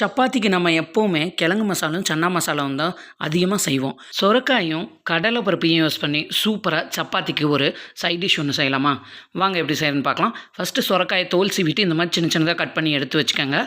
சப்பாத்திக்கு நம்ம எப்போவுமே கிழங்கு மசாலும் சன்னா மசாலாவும் தான் அதிகமாக செய்வோம். சொரக்காயும் கடலை பருப்பையும் யூஸ் பண்ணி சூப்பராக சப்பாத்திக்கு ஒரு சைட் டிஷ் ஒன்று செய்யலாமா? வாங்க எப்படி செய்யறதுன்னு பார்க்கலாம். ஃபஸ்ட்டு சொரக்காயை தோல் சீவிட்டு இந்த மாதிரி சின்ன சின்னதாக கட் பண்ணி எடுத்து வச்சுக்கோங்க.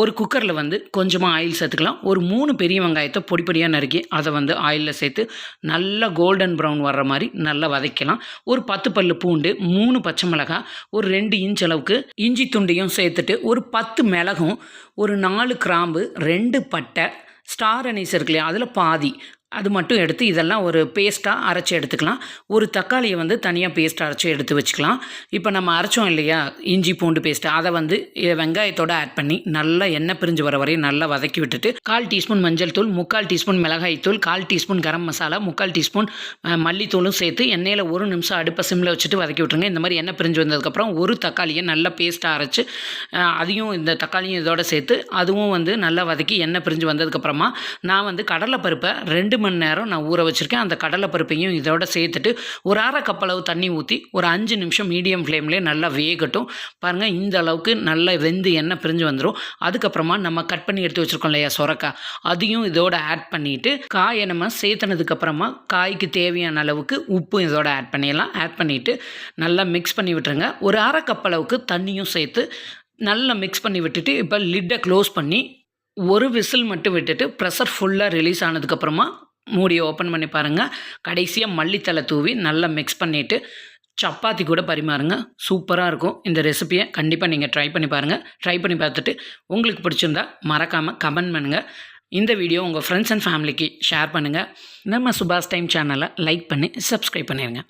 ஒரு குக்கரில் வந்து கொஞ்சமாக ஆயில் சேர்த்துக்கலாம். ஒரு மூணு பெரிய வெங்காயத்தை பொடி பொடியாக நறுக்கி அதை வந்து ஆயிலில் சேர்த்து நல்லா கோல்டன் ப்ரௌன் வர்ற மாதிரி நல்லா வதக்கலாம். ஒரு பத்து பல்லு பூண்டு மூணு பச்சை மிளகாய் ஒரு ரெண்டு இன்ச் அளவுக்கு இஞ்சி துண்டையும் சேர்த்துட்டு ஒரு பத்து மிளகும் ஒரு நாலு கிராம்பு ரெண்டு பட்டை ஸ்டார் அனீஸ் இருக்கு இல்லையா அதில் பாதி அது மட்டும் எடுத்து இதெல்லாம் ஒரு பேஸ்ட்டாக அரைச்சி எடுத்துக்கலாம். ஒரு தக்காளியை வந்து தனியாக பேஸ்ட் அரைச்சி எடுத்து வச்சுக்கலாம். இப்போ நம்ம அரைச்சோம் இல்லையா? இஞ்சி பூண்டு பேஸ்ட்டு அதை வந்து வெங்காயத்தோடு ஆட் பண்ணி நல்லா எண்ணெய் பிரிஞ்சு வர வரையும் நல்லா வதக்கி விட்டுட்டு கால் டீஸ்பூன் மஞ்சள் தூள் முக்கால் டீஸ்பூன் மிளகாய் தூள் கால் டீஸ்பூன் கரம் மசாலா முக்கால் டீஸ்பூன் மல்லித்தூளும் சேர்த்து எண்ணெயில் ஒரு நிமிஷம் அடுப்பை சிம்மில் வச்சுட்டு வதக்கி விட்டுருங்க. இந்த மாதிரி எண்ணெய் பிரிஞ்சு வந்ததுக்கப்புறம் ஒரு தக்காளியை நல்லா பேஸ்ட்டாக அரைச்சி அதையும் இந்த தக்காளியும் இதோட சேர்த்து அதுவும் வந்து நல்லா வதக்கி எண்ணெய் பிரிஞ்சு வந்ததுக்கப்புறமா நான் வந்து கடலைப்பருப்பை ரெண்டு மணி நேரம் நான் ஊற வச்சுருக்கேன். அந்த கடலை பருப்பையும் இதோட சேர்த்துட்டு ஒரு அரை கப்பளவு தண்ணி ஊற்றி ஒரு அஞ்சு நிமிஷம் மீடியம் ஃப்ளேம்லேயே நல்லா வேகட்டும். பாருங்கள் இந்த அளவுக்கு நல்லா வெந்து எண்ணெய் பிரிஞ்சு வந்துடும் அதுக்கப்புறமா நம்ம கட் பண்ணி எடுத்து வச்சுருக்கோம் இல்லையா சொரக்காய். அதையும் இதோட ஆட் பண்ணிவிட்டு காயை நம்ம சேர்த்துனதுக்கப்புறமா காய்க்கு தேவையான அளவுக்கு உப்பு இதோட ஆட் பண்ணிடலாம். ஆட் பண்ணிவிட்டு நல்லா மிக்ஸ் பண்ணி விட்டுருங்க. ஒரு அரை கப் அளவுக்கு தண்ணியும் சேர்த்து நல்லா மிக்ஸ் பண்ணி விட்டுட்டு இப்போ லிட்டை க்ளோஸ் பண்ணி ஒரு விசில் மட்டும் விட்டுட்டு ப்ரெஷர் ஃபுல்லாக ரிலீஸ் ஆனதுக்கப்புறமா மூடியை ஓப்பன் பண்ணி பாருங்கள் கடைசியாக மல்லித்தலை தூவி நல்லா மிக்ஸ் பண்ணிவிட்டு சப்பாத்தி கூட பரிமாறுங்க. சூப்பராக இருக்கும். இந்த ரெசிபியை கண்டிப்பாக நீங்கள் ட்ரை பண்ணி பாருங்கள் ட்ரை பண்ணி பார்த்துட்டு உங்களுக்கு பிடிச்சிருந்தா மறக்காமல் கமெண்ட் பண்ணுங்கள் இந்த வீடியோ உங்கள் ஃப்ரெண்ட்ஸ் அண்ட் ஃபேமிலிக்கு ஷேர் பண்ணுங்கள் நம்ம சுபாஷ் டைம் சேனலை லைக் பண்ணி சப்ஸ்கிரைப் பண்ணிடுங்க